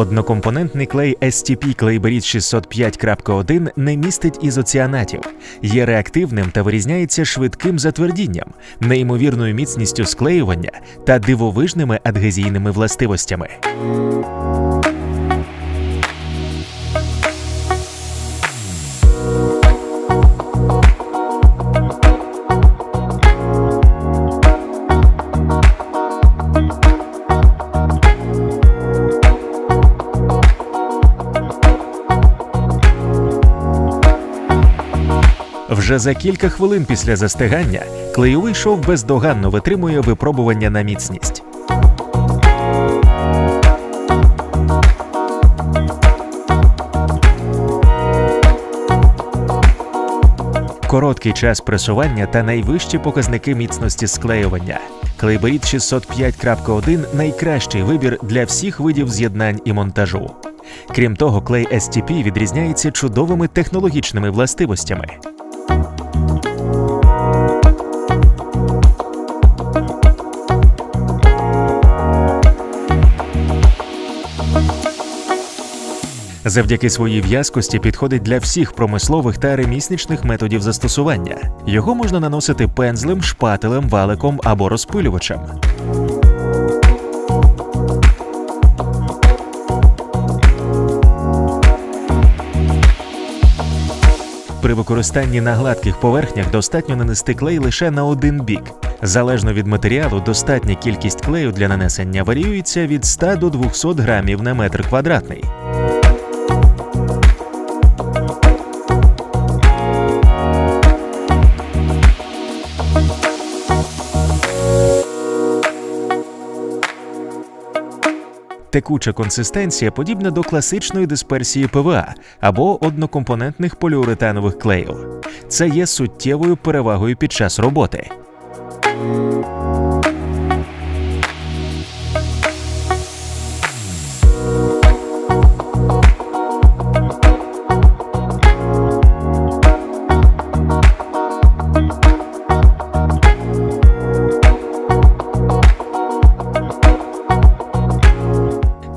Однокомпонентний клей STP Клейберіт 605.1 не містить ізоціанатів, є реактивним та вирізняється швидким затвердінням, неймовірною міцністю склеювання та дивовижними адгезійними властивостями. Вже за кілька хвилин після застигання клейовий шов бездоганно витримує випробування на міцність. Короткий час пресування та найвищі показники міцності склеювання. Клейберіт 605.1 найкращий вибір для всіх видів з'єднань і монтажу. Крім того, клей STP відрізняється чудовими технологічними властивостями. Завдяки своїй в'язкості підходить для всіх промислових та ремісничних методів застосування. Його можна наносити пензлем, шпателем, валиком або розпилювачем. При використанні на гладких поверхнях достатньо нанести клей лише на один бік. Залежно від матеріалу, достатня кількість клею для нанесення варіюється від 100 до 200 грамів на метр квадратний. Текуча консистенція подібна до класичної дисперсії ПВА або однокомпонентних поліуретанових клеїв. Це є суттєвою перевагою під час роботи.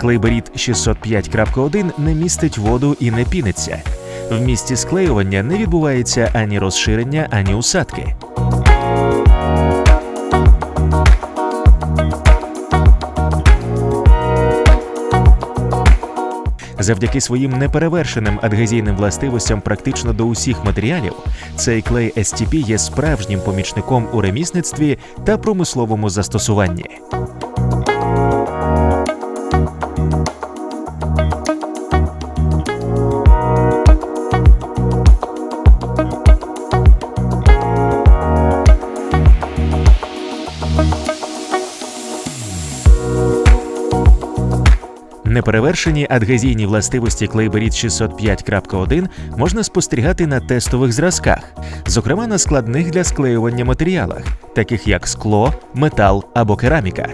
Клейберіт 605.1 не містить воду і не піниться. В місці склеювання не відбувається ані розширення, ані усадки. Завдяки своїм неперевершеним адгезійним властивостям практично до усіх матеріалів, цей клей STP є справжнім помічником у ремісництві та промисловому застосуванні. Неперевершені адгезійні властивості Клейберіт 605.1 можна спостерігати на тестових зразках, зокрема на складних для склеювання матеріалах, таких як скло, метал або кераміка.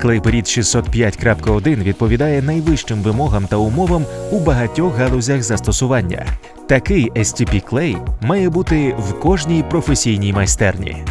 Клейберіт 605.1 відповідає найвищим вимогам та умовам у багатьох галузях застосування. Такий STP клей має бути в кожній професійній майстерні.